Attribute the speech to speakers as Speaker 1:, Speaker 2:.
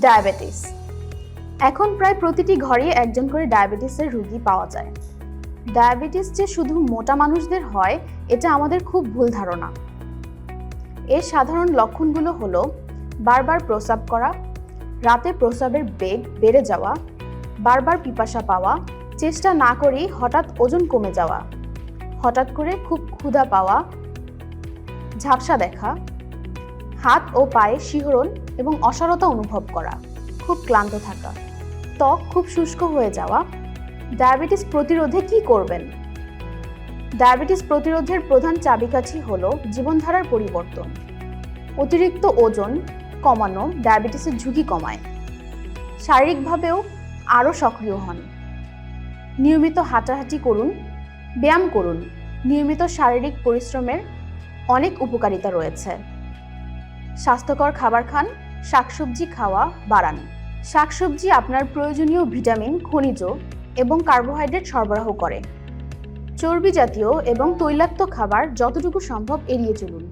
Speaker 1: Diabetes. এখন প্রায় প্রতিটি ঘরে একজন করে ডায়াবেটিসের রোগী পাওয়া যায়। ডায়াবেটিস যে শুধু মোটা মানুষদের হয়, এটা আমাদের খুব ভুল ধারণা। এর সাধারণ লক্ষণগুলো হলো, বারবার প্রস্রাব করা, রাতে প্রস্রাবের বেগ বেড়ে যাওয়া, বারবার পিপাসা পাওয়া, চেষ্টা না করেই হঠাৎ ওজন কমে যাওয়া, হঠাৎ করে খুব ক্ষুধা পাওয়া, ঝাপসা দেখা হাত ও পায়ে শিহরণ এবং অসারতা অনুভব করা। খুব ক্লান্ত থাকা। ত্বক খুব শুষ্ক হয়ে যাওয়া। ডায়াবেটিস প্রতিরোধে কি করবেন? ডায়াবেটিস প্রতিরোধের প্রধান চাবিকাঠি হল জীবনধারার পরিবর্তন। অতিরিক্ত ওজন কমানো ডায়াবেটিসের ঝুঁকি কমায়। শারীরিকভাবেও আরও সক্রিয় হন। নিয়মিত হাঁটাহাঁটি করুন, ব্যায়াম করুন। নিয়মিত শারীরিক পরিশ্রমের অনেক উপকারিতা রয়েছে। স্বাস্থ্যকর খাবার খান, শাকসবজি খাওয়া বাড়ান। শাকসবজি আপনার প্রয়োজনীয় ভিটামিন, খনিজ এবং কার্বোহাইড্রেট সরবরাহ করে। চর্বি জাতীয় এবং তৈলাক্ত খাবার যতটুকু সম্ভব এড়িয়ে চলুন।